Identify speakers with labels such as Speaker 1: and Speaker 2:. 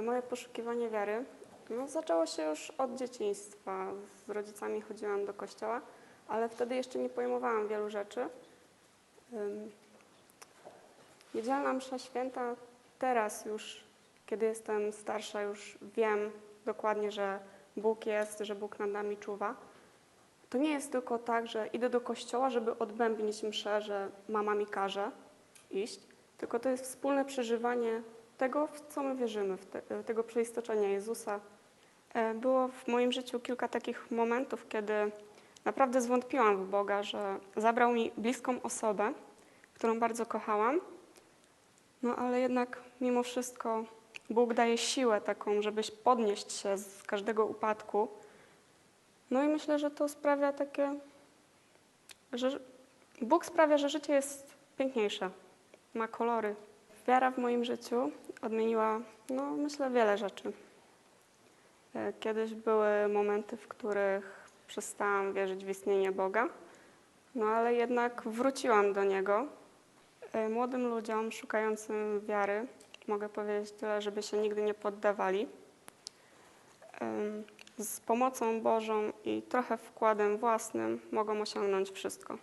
Speaker 1: E, Moje poszukiwanie wiary no, zaczęło się już od dzieciństwa. Z rodzicami chodziłam do kościoła, ale wtedy jeszcze nie pojmowałam wielu rzeczy. Niedzielna msza święta teraz już, kiedy jestem starsza, już wiem dokładnie, że Bóg jest, że Bóg nad nami czuwa. To nie jest tylko tak, że idę do kościoła, żeby odbębnić mszę, że mama mi każe iść, tylko to jest wspólne przeżywanie tego, w co my wierzymy, te, tego przeistoczenia Jezusa. E, Było w moim życiu kilka takich momentów, kiedy naprawdę zwątpiłam w Boga, że zabrał mi bliską osobę, którą bardzo kochałam, no ale jednak mimo wszystko Bóg daje siłę taką, żebyś podnieść się z każdego upadku. No i myślę, że to sprawia takie, że Bóg sprawia, że życie jest piękniejsze, ma kolory. Wiara w moim życiu odmieniła, no myślę, wiele rzeczy. E, Kiedyś były momenty, w których przestałam wierzyć w istnienie Boga, no ale jednak wróciłam do Niego. E, Młodym ludziom szukającym wiary mogę powiedzieć tyle, żeby się nigdy nie poddawali. Em, Z pomocą Bożą i trochę wkładem własnym mogą osiągnąć wszystko.